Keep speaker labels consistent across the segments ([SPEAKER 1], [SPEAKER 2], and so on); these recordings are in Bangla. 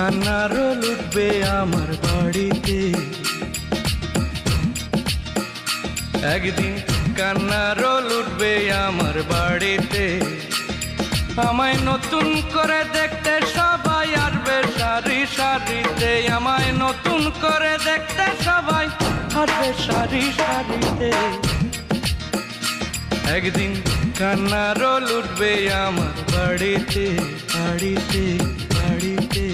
[SPEAKER 1] কান্নার লুটবে আমার বাড়িতে। একদিন কান্নার লুটবে আমার বাড়িতে। আমায় নতুন করে দেখতে সবাই আসবে সারি সারিতে। আমায় নতুন করে দেখতে সবাই আসবে সারি সারিতে। একদিন কান্নারও লুটবে আমার বাড়িতে বাড়িতে বাড়িতে।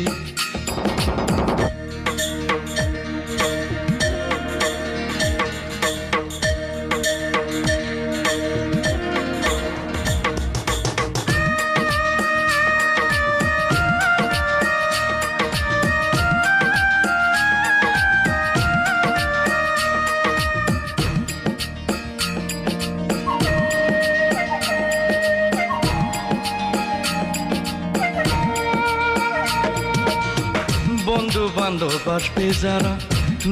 [SPEAKER 1] আসবে যারা,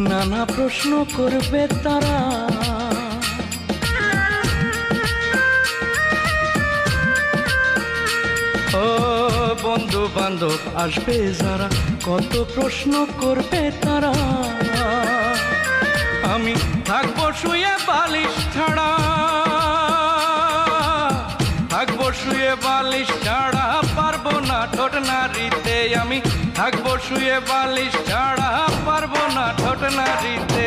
[SPEAKER 1] নানা প্রশ্ন করবে তারা। ও বন্ধু বান্ধব আসবে যারা, কত প্রশ্ন করবে তারা। আমি থাকব শুয়ে বালিশ ছাড়া। থাকব শুয়ে বালিশ ছাড়া, পারব না ঠোঁট নারীতে আমি থাকব শুয়ে বালিশ ছাড়া পারব না ঠোঁট দিতে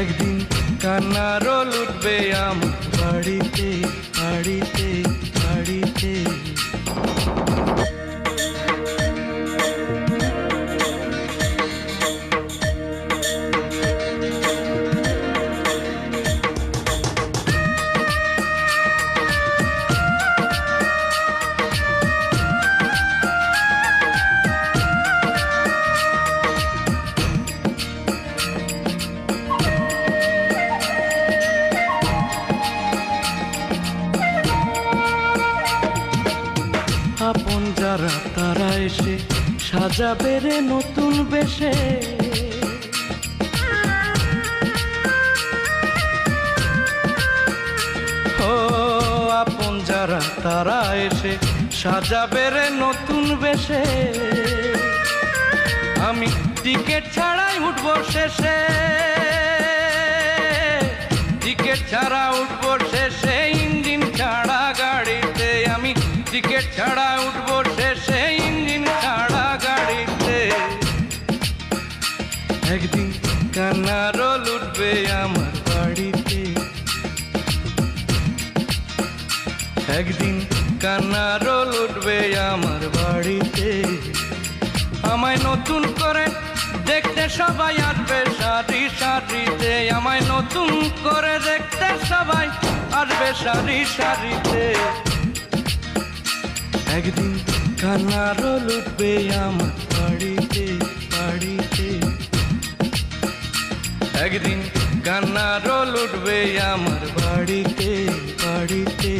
[SPEAKER 1] একদিন কান্নারও লুটবে আম বাড়িতে বাড়িতে বাড়িতে। যারা তারা এসে সাজাবে রে নতুন বেশে। ও আপন যারা তারা এসে সাজাবে রে নতুন বেশে। আমি টিকিট ছাড়াই উঠব শেষে। টিকিট ছাড়া উঠব শেষে, ইঞ্জিন ছাড়া গাড়িতে। আমি টিকিট ছাড়া একদিন কান্নারও লুটবে আমার বাড়িতে। আমায় নতুন করে দেখতে সবাই আসবে সারি সারিতে আমায় নতুন করে দেখতে সবাই আসবে সারি সারিতে একদিন কান্নারও লুটবে আমার বাড়িতে বাড়িতে। একদিন কান্নারও লুটবে আমার বাড়িতে বাড়িতে।